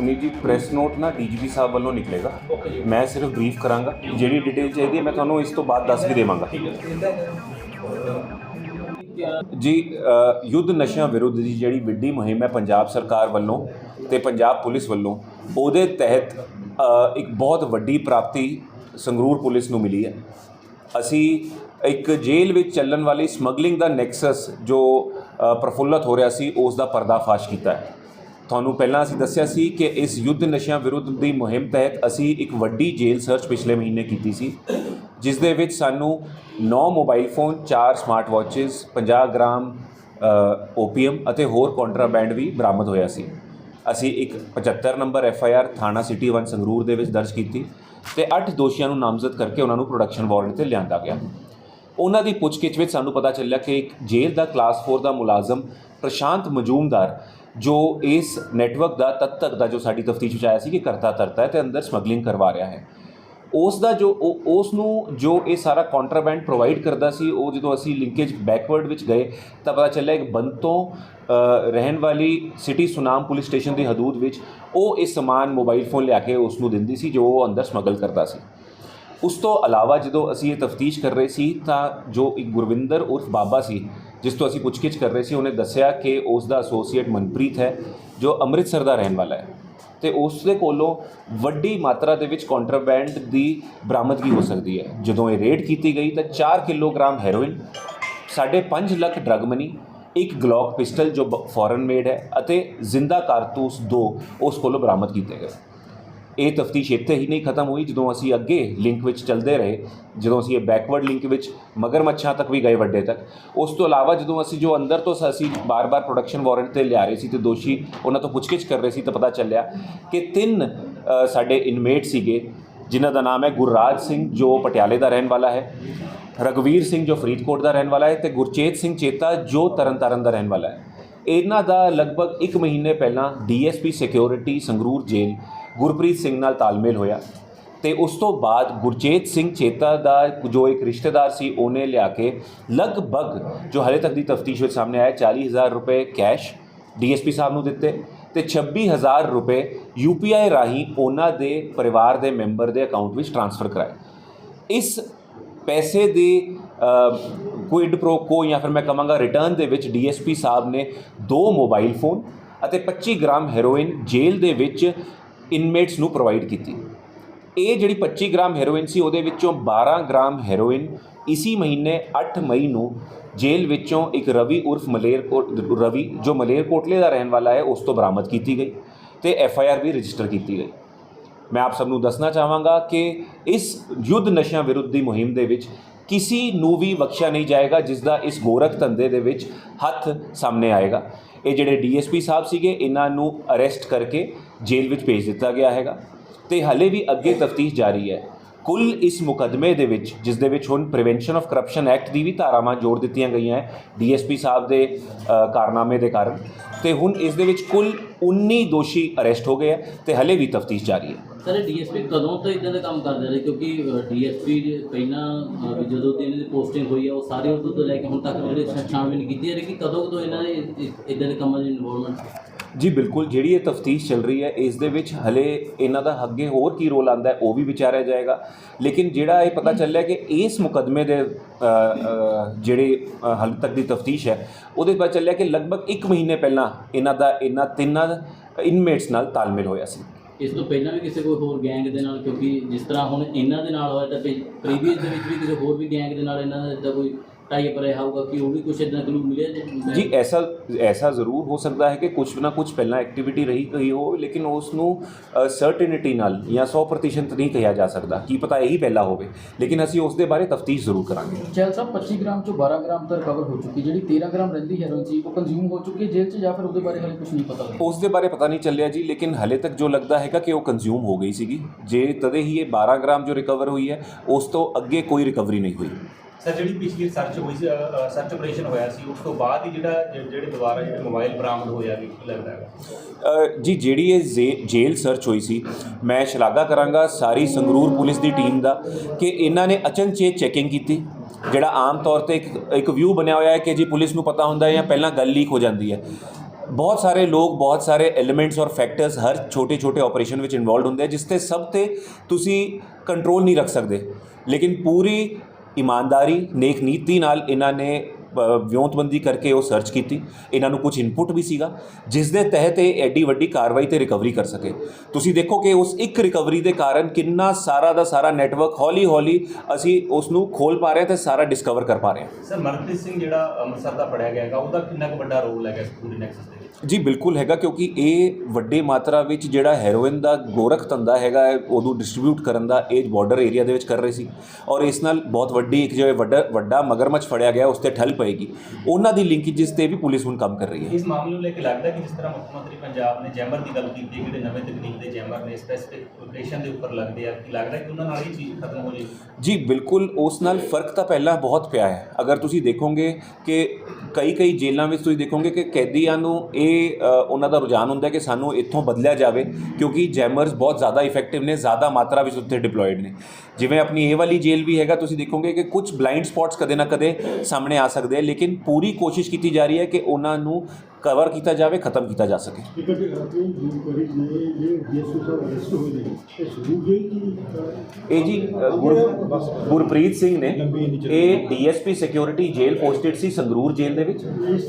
ਨਹੀਂ ਜੀ press note ਨਾ ਡੀਜੀਪੀ ਸਾਹਿਬ ਵੱਲੋਂ ਨਿਕਲੇਗਾ। ਮੈਂ ਸਿਰਫ ਬਰੀਫ ਕਰਾਂਗਾ। ਜਿਹੜੀ ਡਿਟੇਲ ਚਾਹੀਦੀ ਹੈ, ਮੈਂ ਤੁਹਾਨੂੰ ਇਸ ਤੋਂ ਬਾਅਦ ਦੱਸ ਕੇ ਦੇਵਾਂਗਾ। ਜੀ ਯੁੱਧ ਨਸ਼ਿਆਂ ਵਿਰੁੱਧ ਦੀ ਜਿਹੜੀ ਵੱਡੀ ਮੁਹਿੰਮ ਹੈ ਪੰਜਾਬ ਸਰਕਾਰ ਵੱਲੋਂ ਤੇ ਪੰਜਾਬ ਪੁਲਿਸ ਵੱਲੋਂ, ਉਹਦੇ ਤਹਿਤ ਇੱਕ ਬਹੁਤ ਵੱਡੀ ਪ੍ਰਾਪਤੀ ਸੰਗਰੂਰ ਪੁਲਿਸ ਨੂੰ ਮਿਲੀ ਹੈ। ਅਸੀਂ ਇੱਕ ਜੇਲ੍ਹ ਵਿੱਚ ਚੱਲਣ ਵਾਲੀ ਸਮਗਲਿੰਗ ਦਾ ਨੈਕਸਸ ਜੋ ਅ, ਪ੍ਰਫੁੱਲਤ ਹੋ ਰਿਹਾ ਸੀ ਉਸ ਦਾ ਪਰਦਾਫਾਸ਼ ਕੀਤਾ ਹੈ। ਤੁਹਾਨੂੰ ਪਹਿਲਾਂ ਅਸੀਂ ਦੱਸਿਆ ਸੀ ਕਿ ਇਸ ਯੁੱਧ ਨਸ਼ਿਆਂ ਵਿਰੁੱਧ ਦੀ ਮੁਹਿੰਮ ਤਹਿਤ ਅਸੀਂ ਇੱਕ ਵੱਡੀ ਜੇਲ੍ਹ ਸਰਚ ਪਿਛਲੇ ਮਹੀਨੇ ਕੀਤੀ ਸੀ ਜਿਸ ਦੇ ਵਿੱਚ ਸਾਨੂੰ 9 mobile phone 4 smart watches 50 gram opium ਅਤੇ ਹੋਰ ਕੰਟਰਾਬੈਂਡ ਵੀ ਬਰਾਮਦ ਹੋਇਆ ਸੀ। ਅਸੀਂ ਇੱਕ 75 ਨੰਬਰ ਐਫ ਆਈ ਆਰ ਥਾਣਾ ਸਿਟੀ 1 ਸੰਗਰੂਰ ਦੇ ਵਿੱਚ ਦਰਜ ਕੀਤੀ ਤੇ 8 ਦੋਸ਼ੀਆਂ ਨੂੰ ਨਾਮਜ਼ਦ ਕਰਕੇ ਉਹਨਾਂ ਨੂੰ ਪ੍ਰੋਡਕਸ਼ਨ ਵਾਰੰਟ ਤੇ ਲਿਆਂਦਾ ਗਿਆ। ਉਹਨਾਂ ਦੀ ਪੁੱਛਗਿੱਛ ਵਿੱਚ ਸਾਨੂੰ ਪਤਾ ਚੱਲਿਆ ਕਿ ਇੱਕ ਜੇਲ੍ਹ ਦਾ ਕਲਾਸ 4 ਦਾ ਮੁਲਾਜ਼ਮ ਪ੍ਰਸ਼ਾਂਤ ਮਜੂਮਦਾਰ ਜੋ ਇਸ ਨੈਟਵਰਕ ਦਾ ਤਦ ਤੱਕ ਦਾ ਜੋ ਸਾਡੀ ਤਫਤੀਸ਼ ਵਿੱਚ ਆਇਆ ਸੀ ਕਿ ਕਰਤਾ ਤਰਤਾ ਹੈ ਤੇ ਅੰਦਰ ਸਮਗਲਿੰਗ ਕਰਵਾ ਰਿਹਾ ਹੈ। ਉਸ ਦਾ ਜੋ ਉਹ- ਉਸ ਨੂੰ ਜੋ ਇਹ ਸਾਰਾ ਕੰਟਰਾਬੈਂਡ ਪ੍ਰੋਵਾਈਡ ਕਰਦਾ ਸੀ ਉਹ ਜਦੋਂ ਅਸੀਂ ਲਿੰਕੇਜ ਬੈਕਵਰਡ ਵਿੱਚ ਗਏ ਤਾਂ ਪਤਾ ਚੱਲਿਆ ਇੱਕ ਬੰਤੋਂ ਅ, ਰਹਿਣ ਵਾਲੀ ਸਿਟੀ ਸੁਨਾਮ ਪੁਲਿਸ ਸਟੇਸ਼ਨ ਦੀ ਹਦੂਦ ਵਿੱਚ ਉਹ ਇਹ ਸਮਾਨ ਮੋਬਾਈਲ ਫੋਨ ਲਿਆ ਕੇ ਉਸ ਨੂੰ ਦਿੰਦੀ ਸੀ ਜੋ ਉਹ ਅੰਦਰ ਸਮਗਲ ਕਰਦਾ ਸੀ। ਉਸ ਤੋਂ ਇਲਾਵਾ ਜਦੋਂ ਅਸੀਂ ਇਹ ਤਫਤੀਸ਼ ਕਰ ਰਹੇ ਸੀ ਤਾਂ ਜੋ ਇੱਕ ਗੁਰਵਿੰਦਰ ਉਰਫ ਬਾਬਾ ਸੀ, ਜਿਸ ਤੋਂ ਅਸੀਂ ਪੁੱਛਗਿੱਛ ਕਰ ਰਹੇ ਸੀ, ਉਹਨੇ ਦੱਸਿਆ ਕਿ ਉਸ ਦਾ ਐਸੋਸੀਏਟ ਮਨਪ੍ਰੀਤ ਹੈ, ਜੋ ਅੰਮ੍ਰਿਤਸਰ ਦਾ ਰਹਿਣ ਵਾਲਾ ਹੈ। ਤੇ ਉਸ ਦੇ ਕੋਲੋਂ ਵੱਡੀ ਮਾਤਰਾ ਦੇ ਵਿੱਚ ਕੰਟਰਾਬੈਂਡ ਦੀ ਬਰਾਮਦਗੀ ਹੋ ਸਕਦੀ ਹੈ। ਜਦੋਂ ਇਹ ਰੇਡ ਕੀਤੀ ਗਈ ਤਾਂ 4 ਕਿਲੋਗ੍ਰਾਮ ਹੈਰੋਇਨ, ਸਾਢੇ 5 ਲੱਖ ਡਰਗ ਮਨੀ ਇੱਕ ਗਲੌਕ ਪਿਸਟਲ ਜੋ ਫੋਰਨ ਮੇਡ ਹੈ ਅਤੇ ਜ਼ਿੰਦਾ ਕਾਰਤੂਸ ਦੋ ਉਸ ਕੋਲੋਂ ਬਰਾਮਦ ਕੀਤੇ ਗਏ। ਇਹ ਤਫਤੀਸ਼ ਇੱਥੇ ਹੀ ਨਹੀਂ ਖਤਮ ਹੋਈ, ਜਦੋਂ ਅਸੀਂ ਅੱਗੇ ਲਿੰਕ ਵਿੱਚ ਚੱਲਦੇ ਰਹੇ, ਜਦੋਂ ਅਸੀਂ ਇਹ ਬੈਕਵਰਡ ਲਿੰਕ ਵਿੱਚ ਮਗਰਮੱਛਾਂ ਤੱਕ ਵੀ ਗਏ ਵੱਡੇ ਤੱਕ। ਉਸ ਤੋਂ ਇਲਾਵਾ ਜਦੋਂ ਅਸੀਂ ਜੋ ਅੰਦਰ ਤੋਂ ਸ- ਅਸੀਂ ਬਾਰ-ਬਾਰ ਪ੍ਰੋਡਕਸ਼ਨ ਵਾਰੰਟ ਤੇ ਲਿਆ ਰਹੇ ਸੀ ਤੇ ਦੋਸ਼ੀ ਉਹਨਾਂ ਤੋਂ ਪੁੱਛਗਿੱਛ ਕਰ ਰਹੇ ਸੀ ਤਾਂ ਪਤਾ ਚੱਲਿਆ ਕਿ ਤਿੰਨ ਸਾਡੇ ਇਨਮੇਟ ਸੀਗੇ, ਜਿਨ੍ਹਾਂ ਦਾ ਨਾਮ ਹੈ ਗੁਰਰਾਜ ਸਿੰਘ, ਜੋ ਪਟਿਆਲੇ ਦਾ ਰਹਿਣ ਵਾਲਾ ਹੈ ਰਗਵੀਰ ਸਿੰਘ, ਜੋ ਫਰੀਦਕੋਟ ਦਾ ਰਹਿਣ ਵਾਲਾ ਹੈ ਤੇ ਗੁਰਚੇਤ ਸਿੰਘ ਚੇਤਾ, ਜੋ ਤਰਨਤਾਰਨ ਦਾ ਰਹਿਣ ਵਾਲਾ ਹੈ। ਇਹਨਾਂ ਦਾ ਲਗਭਗ 1 ਮਹੀਨੇ ਪਹਿਲਾਂ DSP security Sangrur jail Gurpreet Singh ਨਾਲ ਤਾਲਮੇਲ ਹੋਇਆ ਤੇ ਉਸ ਤੋਂ ਬਾਅਦ ਗੁਰਚੇਤ ਸਿੰਘ ਚੇਤਾ ਦਾ ਜੋ ਇੱਕ ਰਿਸ਼ਤੇਦਾਰ ਸੀ, ਉਹਨੇ ਲਿਆ ਕੇ ਲਗਭਗ ਜੋ ਹਲੇ ਤੱਕ ਦੀ ਤਫਤੀਸ਼ ਵਿੱਚ ਸਾਹਮਣੇ ਆਇਆ 40000 ਰੁਪਏ ਕੈਸ਼ ਡੀਐਸਪੀ ਸਾਹਿਬ ਨੂੰ ਦਿੱਤੇ ਤੇ 26000 ਰੁਪਏ ਯੂਪੀਆਈ ਰਾਹੀਂ ਉਹਨਾਂ ਦੇ ਪਰਿਵਾਰ ਦੇ ਮੈਂਬਰ ਦੇ ਅਕਾਊਂਟ ਵਿੱਚ ਟ੍ਰਾਂਸਫਰ ਕਰਾਏ। ਇਸ ਪੈਸੇ ਦੇ ਕੁਇਡ ਪ੍ਰੋ ਕੋ ਜਾਂ ਫਿਰ ਮੈਂ ਕਹਾਂਗਾ ਰਿਟਰਨ ਦੇ ਵਿੱਚ ਡੀਐਸਪੀ ਸਾਹਿਬ ਨੇ ਦੋ ਮੋਬਾਈਲ ਫੋਨ ਅਤੇ 25 ਗ੍ਰਾਮ ਹੈਰੋਇਨ ਜੇਲ੍ਹ ਦੇ ਵਿੱਚ ਇਨਮੇਟਸ ਨੂੰ ਪ੍ਰੋਵਾਈਡ ਕੀਤੀ। ਇਹ ਜਿਹੜੀ 25 ਗ੍ਰਾਮ ਹੈਰੋਇਨ ਸੀ, ਉਹਦੇ ਵਿੱਚੋਂ 12 ਗ੍ਰਾਮ ਹੈਰੋਇਨ ਇਸੀ ਮਹੀਨੇ 8 ਮਈ ਨੂੰ ਜੇਲ੍ਹ ਵਿੱਚੋਂ ਇੱਕ ਰਵੀ ਉਰਫ ਮਲੇਰਕੋਟ ਰਵੀ, ਜੋ ਮਲੇਰਕੋਟਲੇ ਦਾ ਰਹਿਣ ਵਾਲਾ ਹੈ, ਉਸ ਤੋਂ ਬਰਾਮਦ ਕੀਤੀ ਗਈ ਤੇ ਐਫ ਆਈ ਆਰ ਵੀ ਰਜਿਸਟਰ ਕੀਤੀ ਗਈ। ਮੈਂ ਆਪ ਸਭ ਨੂੰ ਦੱਸਣਾ ਚਾਹਾਂਗਾ ਕਿ ਇਸ ਯੁੱਧ ਨਸ਼ਿਆਂ ਵਿਰੁੱਧ ਦੀ ਮੁਹਿੰਮ ਦੇ ਵਿੱਚ ਕਿਸੇ ਨੂੰ ਵੀ ਬਖਸ਼ਿਆ ਨਹੀਂ ਜਾਏਗਾ, ਜਿਸ ਦਾ ਇਸ ਗੋਰਖ ਧੰਦੇ ਦੇ ਵਿੱਚ ਹੱਥ ਸਾਹਮਣੇ ਆਏਗਾ। ਇਹ ਜਿਹੜੇ ਡੀਐਸਪੀ ਸਾਹਿਬ ਸੀਗੇ, ਇਹਨਾਂ ਨੂੰ ਅਰੈਸਟ ਕਰਕੇ ਜੇਲ੍ਹ ਵਿੱਚ ਭੇਜ ਦਿੱਤਾ ਗਿਆ ਹੈਗਾ ਤੇ ਹਲੇ ਵੀ ਅੱਗੇ ਤਫਤੀਸ਼ ਜਾਰੀ ਹੈ। ਕੁੱਲ ਇਸ ਮੁਕਦਮੇ ਦੇ ਵਿੱਚ ਜਿਸ ਦੇ ਵਿੱਚ ਹੁਣ ਪ੍ਰੀਵੈਂਸ਼ਨ ਆਫ ਕਰਪਸ਼ਨ ਐਕਟ ਦੀ ਵੀ ਧਾਰਾਵਾਂ ਜੋੜ ਦਿੱਤੀਆਂ ਗਈਆਂ ਹੈ ਡੀਐਸਪੀ ਸਾਹਿਬ ਦੇ ਕਾਰਨਾਮੇ ਦੇ ਕਾਰਨ ਤੇ ਹੁਣ ਇਸ ਦੇ ਵਿੱਚ ਕੁੱਲ 19 ਦੋਸ਼ੀ ਅਰੈਸਟ ਹੋ ਗਏ ਹੈ ਤੇ ਹਲੇ ਵੀ ਤਫਤੀਸ਼ ਜਾਰੀ ਹੈ। ਸਰ ਡੀਐਸਪੀ ਕਦੋਂ ਤੋਂ ਇਦਾਂ ਦੇ ਕੰਮ ਕਰਦੇ ਰਹੇ? ਕਿਉਂਕਿ ਡੀਐਸਪੀ ਪਹਿਲਾਂ ਅਹ, ਵੀ ਜਦੋਂ ਦੀ ਇਹਨਾਂ ਦੀ ਪੋਸਟਿੰਗ ਹੋਈ ਆ ਉਹ ਸਾਰੇ ਉਦੋਂ ਤੋਂ ਲੈ ਕੇ ਹੁਣ ਤੱਕ ਜਿਹੜੇ ਛਾ- ਛਾਣਬੀਨ ਕੀਤੀ ਜਾ ਕਿ ਕਦੋਂ ਤੋਂ ਇਹਨਾਂ ਦੇ ਇਦਾਂ ਦੇ ਕੰਮਾਂ ਦੀ ਇਨਵੋਲਵਮੈਂਟ ਜੀ ਬਿਲਕੁਲ, ਜਿਹੜੀ ਇਹ ਤਫਤੀਸ਼ ਚੱਲ ਰਹੀ ਹੈ, ਇਸ ਦੇ ਵਿੱਚ ਹਲੇ ਇਹਨਾਂ ਦਾ ਅੱਗੇ ਹੋਰ ਕੀ ਰੋਲ ਆਂਦਾ ਉਹ ਵੀ ਵਿਚਾਰਿਆ ਜਾਏਗਾ। ਲੇਕਿਨ ਜਿਹੜਾ ਇਹ ਪਤਾ ਚੱਲਿਆ ਕਿ ਇਸ ਮੁਕਦਮੇ ਦੇ ਜਿਹੜੇ ਹਾਲੇ ਤੱਕ ਦੀ ਤਫਤੀਸ਼ ਹੈ, ਉਹਦੇ ਪਤਾ ਚੱਲਿਆ ਕਿ ਲਗਭਗ 1 ਮਹੀਨੇ ਪਹਿਲਾਂ ਇਹਨਾਂ ਦਾ, ਇਹਨਾਂ ਤਿੰਨਾਂ ਇਨਮੇਟਸ ਨਾਲ ਤਾਲਮੇਲ ਹੋਇਆ ਸੀ। ਇਸ ਤੋਂ ਪਹਿਲਾਂ ਵੀ ਕਿਸੇ ਕੋਈ ਹੋਰ ਗੈਂਗ ਦੇ ਨਾਲ, ਕਿਉਂਕਿ ਜਿਸ ਤਰ੍ਹਾਂ ਹੁਣ ਇਹਨਾਂ ਦੇ ਨਾਲ ਹੋਇਆ ਤਾਂ ਪ੍ਰੀਵੀਅਸ ਦੇ ਵਿੱਚ ਵੀ ਕਿਸੇ ਹੋਰ ਵੀ ਗੈਂਗ ਦੇ ਨਾਲ ਇਹਨਾਂ ਦਾ ਕੋਈ ਹੋਊਗਾ ਕਿ ਉਹ ਵੀ ਕੁਛ ਇਦਾਂ ਕਲੂ ਮਿਲਿਆ ਜੀ ਜੀ ਐਸਾ ਐਸਾ ਜ਼ਰੂਰ ਹੋ ਸਕਦਾ ਹੈ ਕਿ ਕੁਝ ਨਾ ਕੁਝ ਪਹਿਲਾਂ ਐਕਟੀਵਿਟੀ ਰਹੀ ਗਈ ਹੋ ਲੇਕਿਨ ਉਸ ਨੂੰ ਸਰਟਨਿਟੀ ਨਾਲ ਜਾਂ 100% ਨਹੀਂ ਕਿਹਾ ਜਾ ਸਕਦਾ। ਕੀ ਪਤਾ ਇਹੀ ਪਹਿਲਾ ਹੋਵੇ ਲੇਕਿਨ ਅਸੀਂ ਉਸ ਦੇ ਬਾਰੇ ਤਫਤੀਸ਼ ਜ਼ਰੂਰ ਕਰਾਂਗੇ। ਜੈਲ ਸਾਹਿਬ 25 ਗ੍ਰਾਮ ਚੋਂ 12 ਗ੍ਰਾਮ ਤਾਂ ਰਿਕਵਰ ਹੋ ਚੁੱਕੀ ਜਿਹੜੀ 13 ਗ੍ਰਾਮ ਰਹਿੰਦੀ ਹੈਰੋਇਨ ਸੀ ਉਹ ਕੰਜ਼ਿਊਮ ਹੋ ਚੁੱਕੀ ਹੈ ਜੇਲ੍ਹ 'ਚ ਜਾਂ ਫਿਰ ਉਹਦੇ ਬਾਰੇ ਹਾਲੇ ਕੁਝ ਨਹੀਂ ਪਤਾ ਲੱਗਿਆ ਉਸ ਦੇ ਬਾਰੇ ਪਤਾ ਨਹੀਂ ਚੱਲਿਆ ਜੀ ਲੇਕਿਨ ਹਲੇ ਤੱਕ ਜੋ ਲੱਗਦਾ ਹੈਗਾ ਕਿ ਉਹ ਕੰਜ਼ਿਊਮ ਹੋ ਗਈ ਸੀਗੀ। ਜੇ ਤਦੇ ਹੀ ਇਹ 12 ਗ੍ਰਾਮ ਜੋ ਰਿਕਵਰ ਹੋਈ ਹੈ ਉਸ ਤੋਂ ਅੱਗੇ ਕੋਈ ਰਿਕਵਰੀ ਨਹੀਂ ਹੋਈ। ਸਰ, ਜਿਹੜੀ ਪਿਛਲੀ ਸਰਚ ਹੋਈ ਸੀ ਸਰਚ ਆਪਰੇਸ਼ਨ ਹੋਇਆ ਸੀ, ਉਸ ਤੋਂ ਬਾਅਦ ਹੀ ਜਿਹੜਾ ਜਿਹੜੇ ਦੁਬਾਰਾ ਜਿਹੜੇ ਮੋਬਾਈਲ ਬਰਾਮਦ ਹੋਇਆ ਵੀ ਲੱਗਦਾ ਹੈਗਾ ਜੀ, ਜਿਹੜੀ ਇਹ ਜ਼ੇ- ਜੇਲ੍ਹ ਸਰਚ ਹੋਈ ਸੀ, ਮੈਂ ਸ਼ਲਾਘਾ ਕਰਾਂਗਾ ਸਾਰੀ ਸੰਗਰੂਰ ਪੁਲਿਸ ਦੀ ਟੀਮ ਦਾ ਕਿ ਇਹਨਾਂ ਨੇ ਅਚਨਚੇਤ ਚੈਕਿੰਗ ਕੀਤੀ, ਜਿਹੜਾ ਆਮ ਤੌਰ ਤੇ ਇੱਕ ਇੱਕ ਵਿਊ ਬਣਿਆ ਹੋਇਆ ਹੈ ਕਿ ਜੀ ਪੁਲਿਸ ਨੂੰ ਪਤਾ ਹੁੰਦਾ ਹੈ ਜਾਂ ਪਹਿਲਾਂ ਗੱਲ ਲੀਕ ਹੋ ਜਾਂਦੀ ਹੈ। ਬਹੁਤ ਸਾਰੇ ਲੋਕ, ਬਹੁਤ ਸਾਰੇ ਐਲੀਮੈਂਟਸ ਔਰ ਫੈਕਟਰਸ ਹਰ ਛੋਟੇ ਛੋਟੇ ਆਪਰੇਸ਼ਨ ਵਿੱਚ ਇਨਵੋਲਡ ਹੁੰਦੇ ਆ, ਜਿਸ ਤੇ ਸਭ ਤੇ ਤੁਸੀਂ ਕੰਟਰੋਲ ਨਹੀਂ ਰੱਖ ਸਕਦੇ। ਲੇਕਿਨ ਪੂਰੀ ਇਮਾਨਦਾਰੀ ਨੇਕ ਨੀਤੀ ਨਾਲ ਇਹਨਾਂ ਨੇ ਵਿਉਂਤਬੰਦੀ ਕਰਕੇ ਉਹ ਸਰਚ ਕੀਤੀ। ਇਹਨਾਂ ਨੂੰ ਕੁਝ ਇਨਪੁਟ ਵੀ ਸੀਗਾ ਜਿਸ ਦੇ ਤਹਿਤ ਇਹ ਐਡੀ ਵੱਡੀ ਕਾਰਵਾਈ ਤੇ ਰਿਕਵਰੀ ਕਰ ਸਕੇ। ਤੁਸੀਂ ਦੇਖੋ ਕਿ ਉਸ ਇੱਕ ਰਿਕਵਰੀ ਦੇ ਕਾਰਨ ਕਿੰਨਾ ਸਾਰਾ ਦਾ ਸਾਰਾ ਨੈਟਵਰਕ ਹੌਲੀ ਹੌਲੀ ਅਸੀਂ ਉਸ ਨੂੰ ਖੋਲ ਪਾ ਰਹੇ ਹਾਂ ਤੇ ਸਾਰਾ ਡਿਸਕਵਰ ਕਰ ਪਾ ਰਹੇ ਹਾਂ। ਸਰ ਮਨਪ੍ਰੀਤ ਸਿੰਘ ਜਿਹੜਾ ਅੰਮ੍ਰਿਤਸਰ ਦਾ ਫੜਿਆ ਗਿਆ ਹੈਗਾ ਉਹਦਾ ਕਿੰਨਾ ਕੁ ਵੱਡਾ ਰੋਲ ਹੈਗਾ ਪੂਰੇ ਨੈਕਸਸ ਦੇ ਵਿੱਚ? ਜੀ ਬਿਲਕੁਲ ਹੈਗਾ ਕਿਉਂਕਿ ਇਹ ਵੱਡੇ ਮਾਤਰਾ ਵਿੱਚ ਜਿਹੜਾ ਹੈਰੋਇਨ ਦਾ ਗੋਰਖ ਧੰਦਾ ਹੈਗਾ ਉਹਨੂੰ ਡਿਸਟ੍ਰੀਬਿਊਟ ਕਰਨ ਦਾ ਇਹ ਬਾਰਡਰ ਏਰੀਆ ਦੇ ਵਿੱਚ ਕਰ ਰਹੇ ਸੀ। ਔਰ ਇਸ ਨਾਲ ਬਹੁਤ ਵੱਡੀ ਇੱਕ ਜਿਵੇਂ ਵੱਡਾ ਵੱਡਾ ਮਗਰਮੱਛ ਫੜਿਆ ਗਿਆ ਉਸ ਤੇ ਠੱਲ ਪਏਗੀ। ਉਹਨਾਂ ਦੀ ਲਿੰਕੇजेस ਤੇ ਵੀ ਪੁਲਿਸ ਹੁਣ ਕੰਮ ਕਰ ਰਹੀ ਹੈ। ਇਸ ਮਾਮਲੇ ਨੂੰ ਲੈ ਕੇ ਲੱਗਦਾ ਕਿ ਜਿਸ ਤਰ੍ਹਾਂ ਮੁੱਖ ਮੰਤਰੀ ਪੰਜਾਬ ਨੇ ਜੈਮਰ ਦੀ ਗੱਲ ਕੀਤੀ ਜਿਹੜੇ ਨਵੇਂ ਤਕਨੀਕ ਦੇ ਜੈਮਰ ਨੇ ਸਪੈਸਿਫਿਕ ਲੋਕੇਸ਼ਨ ਦੇ ਉੱਪਰ ਲੱਗਦੇ ਆ ਕਿ ਲੱਗਦਾ ਕਿ ਉਹਨਾਂ ਨਾਲ ਇਹ ਚੀਜ਼ ਖਤਮ ਹੋ ਜਾਏਗੀ? ਜੀ ਬਿਲਕੁਲ ਉਸ ਨਾਲ ਫ਼ਰਕ ਤਾਂ ਪਹਿਲਾਂ ਬਹੁਤ ਪਿਆ ਹੈ। ਅਗਰ ਤੁਸੀਂ ਦੇਖੋਗੇ ਕਿ ਕਈ ਕਈ ਜੇਲ੍ਹਾਂ ਵਿੱਚ ਤੁਸੀਂ ਦੇਖੋਗੇ ਕਿ ਕੈਦੀਆਂ ਨੂੰ ਇਹ ਉਹਨਾਂ ਦਾ ਰੁਝਾਨ ਹੁੰਦਾ ਹੈ ਕਿ ਸਾਨੂੰ ਇੱਥੋਂ ਬਦਲਿਆ ਜਾਵੇ ਕਿਉਂਕਿ ਜੈਮਰਸ ਬਹੁਤ ਜ਼ਿਆਦਾ ਇਫੈਕਟਿਵ ਨੇ ਜ਼ਿਆਦਾ ਮਾਤਰਾ ਵਿੱਚ ਉੱਥੇ ਡਿਪਲੋਇਡ ਨੇ। ਜਿਵੇਂ ਆਪਣੀ ਇਹ ਵਾਲੀ ਜੇਲ੍ਹ ਵੀ ਹੈਗਾ ਤੁਸੀਂ ਦੇਖੋਗੇ ਕਿ ਕੁਝ ਬਲਾਈਂਡ ਸਪੌਟਸ ਕਦੇ ਨਾ ਕਦੇ ਸਾਹਮਣੇ ਆ ਸਕਦੇ ਆ ਲੇਕਿਨ ਪੂਰੀ ਕੋਸ਼ਿਸ਼ ਕੀਤੀ ਜਾ ਰਹੀ ਹੈ ਕਿ ਉਹਨਾਂ ਨੂੰ ਕਵਰ ਕੀਤਾ ਜਾਵੇ ਖਤਮ ਕੀਤਾ ਜਾ ਸਕੇ। ਇੱਕ ਆਪਣੀ ਜਾਣਕਾਰੀ ਨੇ ਇਹ ਡੀਐਸਪੀ ਸਾਹਿਬ ਅਰੈਸਟ ਹੋਏ ਨੇ। ਇਹ ਸਬੂਤ ਹੈ ਕਿ ਇਹ ਜੀ ਅ, ਗੁਰ- ਗੁਰਪ੍ਰੀਤ ਸਿੰਘ ਨੇ ਇਹ ਡੀਐਸਪੀ ਸਿਕਿਉਰਿਟੀ ਜੇਲ੍ਹ ਪੋਸਟਡ ਸੀ ਸੰਗਰੂਰ ਜੇਲ੍ਹ ਦੇ ਵਿੱਚ।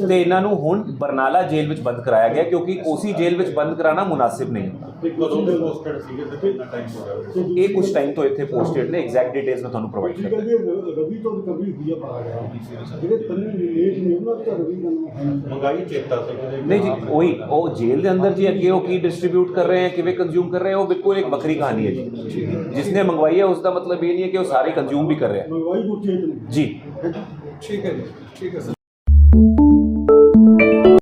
ਤੇ ਇਹਨਾਂ ਨੂੰ ਹੁਣ ਬਰਨਾਲਾ ਜੇਲ੍ਹ ਵਿੱਚ ਬੰਦ ਕਰਾਇਆ ਗਿਆ ਕਿਉਂਕਿ ਉਸੇ ਜੇਲ੍ਹ ਵਿੱਚ ਬੰਦ ਕਰਾਉਣਾ ਮੁਨਾਸਿਬ ਨਹੀਂ। ਕਦੋਂ ਦੇ ਪੋਸਟਡ ਸੀਗੇ ਤੇ ਕਿੰਨਾ ਟਾਈਮ ਹੋ ਗਿਆ। ਇਹ ਕੁਝ ਟਾਈਮ ਤੋਂ ਇੱਥੇ ਪੋਸਟਡ ਨੇ ਐਗਜ਼ੈਕਟ ਡਿਟੇਲਸ ਮੈਂ ਤੁਹਾਨੂੰ ਪ੍ਰੋਵਾਈਡ ਕਰਾਂਗਾ ਹੈ ਜੀ ਰਵੀ ਤੋਂ ਰਿਕਵਰੀ ਹੋਈ ਆ ਬਾਹਰ। ਜਿਹੜੇ ਤਿੰਨ ਲੇਟ ਨੇ ਉਹਨਾਂ ਦਾ ਰਵੀ ਦਾ ਨਾਮ ਮੰਗਾਈ ਚੇਤਾ ਨਹੀਂ ਜੀ ਉਹੀ ਉਹ ਜੇਲ੍ਹ ਦੇ ਅੰਦਰ ਜੀ ਅੱਗੇ ਉਹ ਕੀ ਡਿਸਟ੍ਰੀਬਿਊਟ ਕਰ ਰਹੇ ਹੈ ਕਿਵੇਂ ਕੰਜ਼ਿਊਮ ਕਰ ਰਹੇ ਹੈ ਉਹ ਬਿਲਕੁਲ ਇੱਕ ਵੱਖਰੀ ਕਹਾਣੀ ਹੈ ਜੀ ਜਿਸਨੇ ਮੰਗਵਾਈ ਹੈ ਉਸ ਦਾ ਮਤਲਬ ਇਹ ਨਹੀਂ ਹੈ ਕਿ ਉਹ ਸਾਰੇ ਕੰਜ਼ਿਊਮ ਵੀ ਕਰ ਰਿਹਾ ਹੈ ਮੰਗਵਾਈ ਗੁਰਚੇਤ ਨੇ ਜੀ ਠੀਕ ਹੈ ਜੀ ਠੀਕ ਹੈ ਸਰ